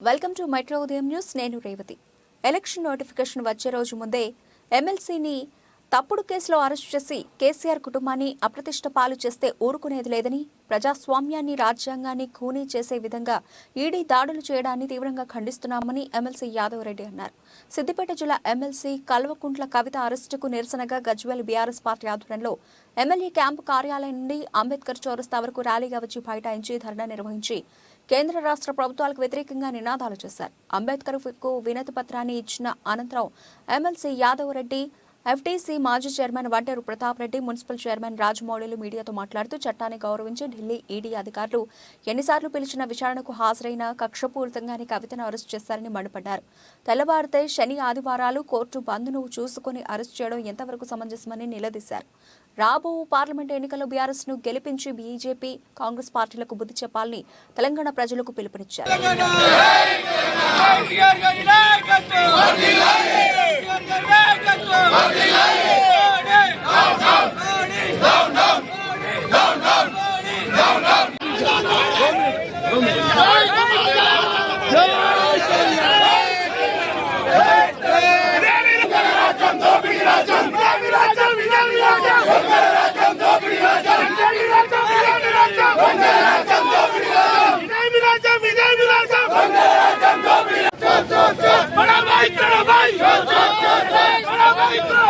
Welcome to metro ఉదయం news. నేను Revathi. Election notification వచ్చే రోజు ముందే ఎమ్మెల్సీని తప్పుడు కేసులో అరెస్ట్ చేసి కేసీఆర్ కుటుంబాన్ని అప్రతిష్ట పాలు చేస్తే ఊరుకునేది లేదని ప్రజాస్వామ్యాన్ని రాజ్యాంగాన్ని ఖూనీ చేసే విధంగా ఈడీ దాడులు చేయడాన్ని తీవ్రంగా ఖండిస్తున్నామని ఎమ్మెల్సీ యాదవ్ రెడ్డి అన్నారు. సిద్దిపేట జిల్లా ఎమ్మెల్సీ కల్వకుంట్ల కవిత అరెస్టుకు నిరసనగా గజ్వేల్ బీఆర్ఎస్ పార్టీ ఆధ్వర్యంలో ఎమ్మెల్యే క్యాంపు కార్యాలయం నుండి అంబేద్కర్ చౌరస్తా వరకు ర్యాలీగా వచ్చి బైఠాయించి ధర్నా నిర్వహించి కేంద్ర రాష్ట్ర ప్రభుత్వాలకు వ్యతిరేకంగా నినాదాలు చేశారు. అంబేద్కర్కు వినతి పత్రాన్ని ఇచ్చిన అనంతరం ఎమ్మెల్సీ యాదవ్ రెడ్డి ఎఫ్టీసీ మాజీ chairman Vanteru Pratap Reddy municipal chairman రాజమౌళిలు మీడియాతో మాట్లాడుతూ చట్టాన్ని గౌరవించి ఢిల్లీ ఈడీ అధికారులు ఎన్నిసార్లు పిలిచిన విచారణకు హాజరైన కక్షపూరితంగానే కవితను అరెస్ట్ చేశారని మండిపడ్డారు తెల్లవారితే శని ఆదివారాలు కోర్టు బంద్ను చూసుకుని అరెస్ట్ చేయడం ఎంతవరకు సమంజసమని నిలదీశారు రాబో పార్లమెంట్ ఎన్నికల్లో బీఆర్ఎస్ను గెలిపించి బీజేపీ కాంగ్రెస్ పార్టీలకు బుద్ధి చెప్పాలని తెలంగాణ ప్రజలకు పిలుపునిచ్చారు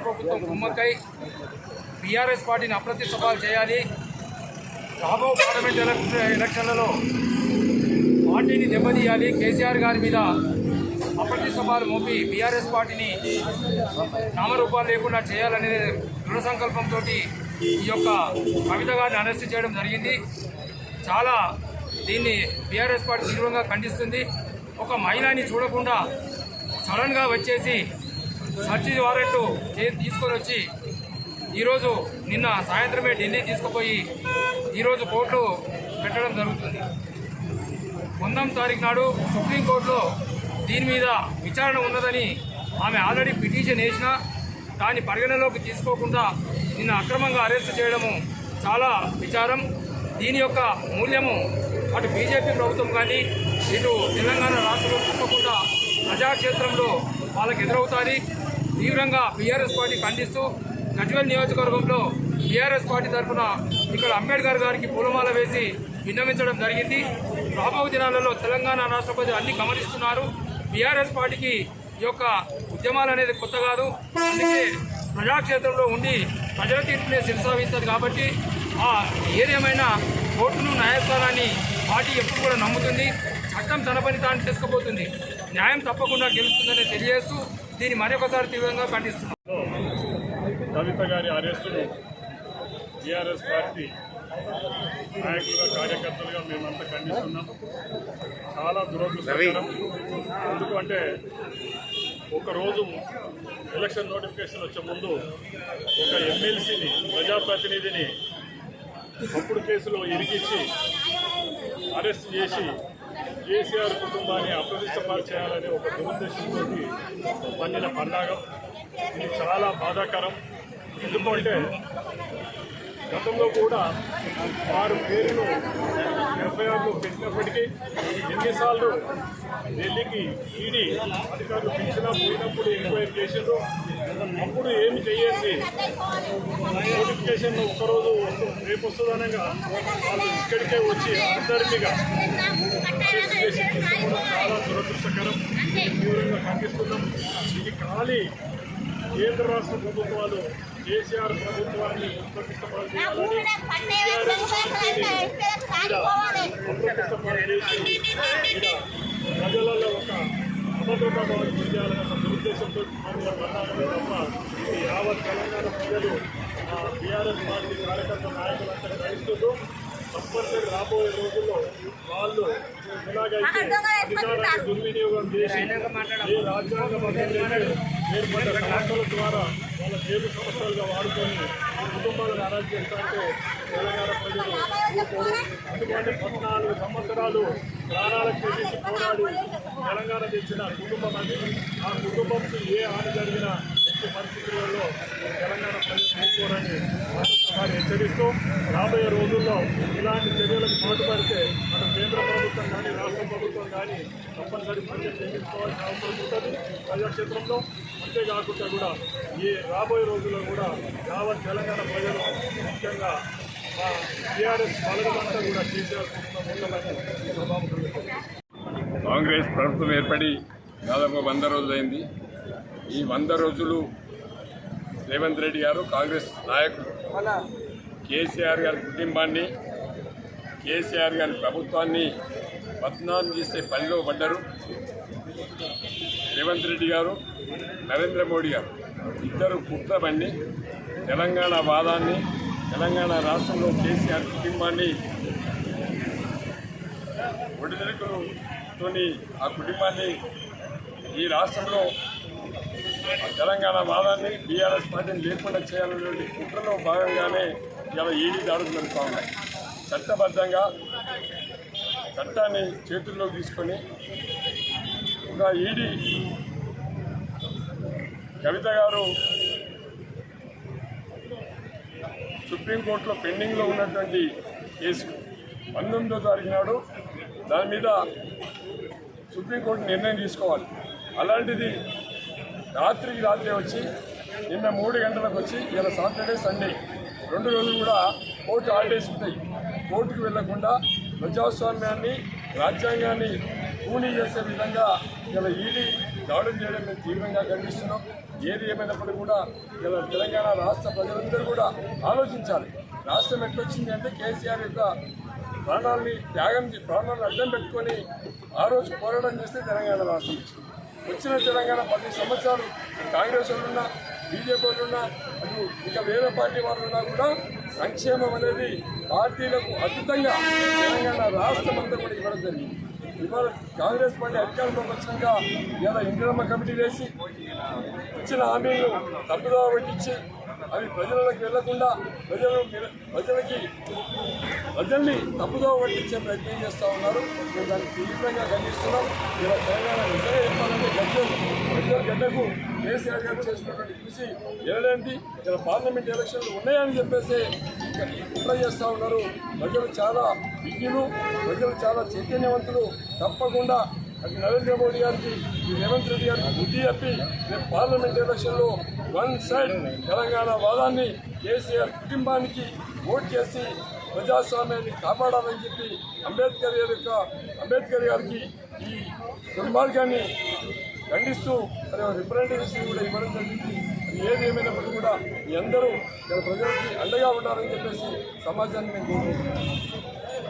కేంద్ర ప్రభుత్వం కుమ్మక్కై బీఆర్ఎస్ పార్టీని అప్రతిష్టపాలు చేయాలి. రాబో పార్లమెంట్ ఎలక్- ఎలక్షన్లలో పార్టీని దెబ్బతీయాలి కేసీఆర్ గారి మీద అప్రతిష్టపాలు మోపి బీఆర్ఎస్ పార్టీని నామరూపాలు లేకుండా చేయాలనే దృఢ సంకల్పంతో ఈ యొక్క కవిత గారిని అరెస్ట్ చేయడం జరిగింది. చాలా దీన్ని బీఆర్ఎస్ పార్టీ తీవ్రంగా ఖండిస్తుంది. ఒక మహిళని చూడకుండా సడన్గా వచ్చేసి సర్చి వారెంట్ తీసుకొని వచ్చి ఈరోజు నిన్న సాయంత్రమే ఢిల్లీ తీసుకుపోయి ఈరోజు కోర్టులో పెట్టడం జరుగుతుంది. వందం తారీఖు నాడు సుప్రీంకోర్టులో దీని మీద విచారణ ఉన్నదని ఆమె ఆల్రెడీ పిటిషన్ వేసినా దాన్ని పరిగణలోకి తీసుకోకుండా నిన్న అక్రమంగా అరెస్ట్ చేయడము చాలా విచారం. దీని యొక్క మూల్యము అటు బీజేపీ ప్రభుత్వం కానీ ఇటు తెలంగాణ రాష్ట్రంలో తప్పకుండా ప్రజాక్షేత్రంలో వాళ్ళకి ఎదురవుతారు తీవ్రంగా బీఆర్ఎస్ పార్టీ ఖండిస్తూ గజ్వెల్ నియోజకవర్గంలో బీఆర్ఎస్ పార్టీ తరఫున ఇక్కడ అంబేద్కర్ గారికి పూలమాల వేసి విన్నవించడం జరిగింది. రాబో దినాలలో తెలంగాణ రాష్ట్రపతి అన్ని గమనిస్తున్నారు. బీఆర్ఎస్ పార్టీకి ఈ యొక్క ఉద్యమాలు అనేది కొత్త కాదు. అందుకే ప్రజాక్షేత్రంలో ఉండి ప్రజల తీర్పునే శిరసావిస్తారు కాబట్టి ఆ ఏదేమైనా కోర్టును న్యాయస్థానాన్ని పార్టీ ఎప్పుడు కూడా నమ్ముతుంది. చట్టం తన పని తాను తీసుకుపోతుంది న్యాయం తప్పకుండా గెలుస్తుందని తెలియజేస్తూ దీన్ని మరొకసారి తీవ్రంగా ఖండిస్తున్నాం. కవిత గారి అరెస్టును టీఆర్ఎస్ పార్టీ నాయకులుగా కార్యకర్తలుగా మేమంతా ఖండిస్తున్నాం. చాలా దురదృష్టకరం. ఎందుకంటే ఒకరోజు ఎలక్షన్ నోటిఫికేషన్ వచ్చే ముందు ఒక ఎమ్మెల్సీని ప్రజాప్రతినిధిని తప్పుడు కేసులో ఇరికిచ్చి అరెస్ట్ చేసి కేసీఆర్ కుటుంబాన్ని అప్రతిష్టపాలు చేయాలనే ఒక దురుద్దేశంతో పండిన పన్నాగం ఇది చాలా బాధాకరం. ఎందుకంటే గతంలో కూడా వారు పేరును ఎఫ్ఐఆర్లో పెట్టినప్పటికీ ఎన్నిసార్లు ఢిల్లీకి ఈడీ అధికారులు పిలిచినా పోయినప్పుడు ఎంక్వైరీ చేసిండ్రు. అప్పుడు ఏమి చేయండి నోటిఫికేషన్ ఒక్కరోజు వస్తుంది రేపు వస్తుందనగా వాళ్ళు ఇక్కడికే వచ్చి అందరినీగా అరెస్ట్ చేసి తీసుకోవడం చాలా దురదృష్టకరం తీవ్రంగా ఖండిస్తున్నాం. ఇది ఖాళీ కేంద్ర రాష్ట్ర ప్రభుత్వాలు కేసీఆర్ ప్రభుత్వాన్ని ప్రజలలో ఒక అభద్రత భావం చేయాలన్న ఒక దురుద్దేశంతో తప్ప యావత్ తెలంగాణ ప్రజలు బీఆర్ఎస్ పార్టీ కార్యకర్త నాయకులంతా గ్రహిస్తుండ్రు తప్పనిసరి రాబోయే రోజుల్లో వాళ్ళు ఎలాగైతే అధికారాన్ని దుర్వినియోగం చేసి ఏ రాజ్యాంగబద్ధంగా ఏర్పడ్డ సంస్థల ద్వారా వాళ్ళ జేబు సంస్థలుగా వాడుకొని కుటుంబాలను అరెస్ట్ చేస్తారంటే తెలంగాణ ప్రజలు. ఎందుకంటే పద్నాలుగు సంవత్సరాలు ప్రాణాలకు తెగించి పోరాడి తెలంగాణ తెచ్చిన కుటుంబం అది. ఆ కుటుంబంకి ఏ హాని జరిగినా ఎట్టి పరిస్థితులలో తెలంగాణ ప్రజలు ఊరుకోరని మరొకసారి హెచ్చరిస్తూ రాబోయే రోజుల్లో ఇలాంటి చర్యలకు పాటుపడితే మన కేంద్ర ప్రభుత్వం కానీ రాష్ట్ర ప్రభుత్వం కానీ తప్పనిసరి ప్రజలు చేయించుకోవాల్సిన అవసరం ఉంటుంది. ప్రజాక్షేత్రంలో అంతేకాకుండా కూడా ఈ రాబోయే రోజుల్లో కూడా యావత్ తెలంగాణ ప్రజలు ముఖ్యంగా మా టీఆర్ఎస్ బలగమంతా కూడా కేసీఆర్ కాంగ్రెస్ ప్రభుత్వం ఏర్పడి దాదాపు వంద రోజులైంది. ఈ వంద రోజులు రేవంత్ రెడ్డి గారు కాంగ్రెస్ నాయకులు. కేసీఆర్ గారి కుటుంబాన్ని కేసీఆర్ గారి ప్రభుత్వాన్ని బద్నాం చేసే పనిలో పడ్డారు రేవంత్ రెడ్డి గారు నరేంద్ర మోడీ గారు. ఇద్దరు కుట్రబండి తెలంగాణ వాదాన్ని తెలంగాణ రాష్ట్రంలో కేసీఆర్ కుటుంబాన్ని ఒడిదుడుకులతోని ఆ కుటుంబాన్ని ఈ రాష్ట్రంలో తెలంగాణ వాదాన్ని బీఆర్ఎస్ పార్టీని లేకుండా చేయాలనేటువంటి కుట్రలో భాగంగానే ఇలా ఈడీ దాడులు జరుగుతూ ఉన్నాయి. చట్టబద్ధంగా చట్టాన్ని చేతుల్లోకి తీసుకొని ఒక ఈడీ కవిత గారు సుప్రీంకోర్టులో పెండింగ్లో ఉన్నటువంటి కేసు పంతొమ్మిదో తారీఖు నాడు దాని మీద సుప్రీంకోర్టు నిర్ణయం తీసుకోవాలి. అలాంటిది రాత్రికి రాత్రి వచ్చి నిన్న మూడు గంటలకు వచ్చి ఇలా సాటర్డే సండే. రెండు రోజులు కూడా కోర్టు హాలిడేస్ ఉంటాయి కోర్టుకు వెళ్ళకుండా ప్రజాస్వామ్యాన్ని రాజ్యాంగాన్ని పూనీ చేసే విధంగా ఇలా ఈడీ దాడులు చేయడం మేము తీవ్రంగా ఖండిస్తున్నాం ఏది ఏమైనప్పటికీ కూడా ఇలా తెలంగాణ రాష్ట్ర ప్రజలందరూ కూడా ఆలోచించాలి. రాష్ట్రం ఎట్లొచ్చింది అంటే కేసీఆర్ యొక్క ప్రాణాలని త్యాగం ప్రాణాలను అడ్డం పెట్టుకొని ఆ రోజు పోరాటం చేస్తే తెలంగాణ రాష్ట్రం వచ్చింది. వచ్చిన తెలంగాణ పది సంవత్సరాలు కాంగ్రెస్ వాళ్ళున్నా బీజేపీ వాళ్ళున్నా అటు ఇంకా వేరే పార్టీ వాళ్ళున్నా కూడా సంక్షేమం అనేది పార్టీలకు అద్భుతంగా తెలంగాణ రాష్ట్రం అంతా కూడా ఇవ్వడం జరిగింది. ఇవాళ కాంగ్రెస్ పార్టీ అధికారంలోకి వచ్చినాక ఇలా ఇందిరమ్మ కమిటీ వేసి ఇచ్చిన హామీలు తప్పుదోవ పట్టించి అవి ప్రజలకు వెళ్ళకుండా ప్రజలు ప్రజలకి ప్రజల్ని తప్పుదో పట్టించే ప్రయత్నం చేస్తూ ఉన్నారు. మేము దాన్ని తీవ్రంగా ఖండిస్తున్నాం. ఇలా తెలంగాణ నిజంగా చెప్పాలంటే గజ్జలు గడ్డకు కేసీఆర్ గారు చేసినటువంటి కృషి ఎనలేంది ఇలా పార్లమెంట్ ఎలక్షన్లు ఉన్నాయని చెప్పేసి ఇక కుట్ర చేస్తూ ఉన్నారు. ప్రజలు చాలా విజ్ఞులు ప్రజలు చాలా చైతన్యవంతులు. తప్పకుండా అది నరేంద్ర మోడీ గారికి రేవంత్ రెడ్డి గారికి బుద్ధి చెప్పి రేపు పార్లమెంట్ ఎలక్షన్లో వన్ సైడ్ తెలంగాణ వాదాన్ని కేసీఆర్ కుటుంబానికి ఓట్ చేసి ప్రజాస్వామ్యాన్ని కాపాడాలని చెప్పి అంబేద్కర్ గారి యొక్క అంబేద్కర్ గారికి ఈ దుర్మార్గాన్ని ఖండిస్తూ మరి రిప్రజెంటేషన్ కూడా ఇవ్వడం జరిగింది. ఏది ఏమైనప్పటికీ కూడా మీ అందరూ ప్రజలకి అండగా ఉండాలని చెప్పేసి సమాజాన్ని మేము కోరుకుంటున్నాం.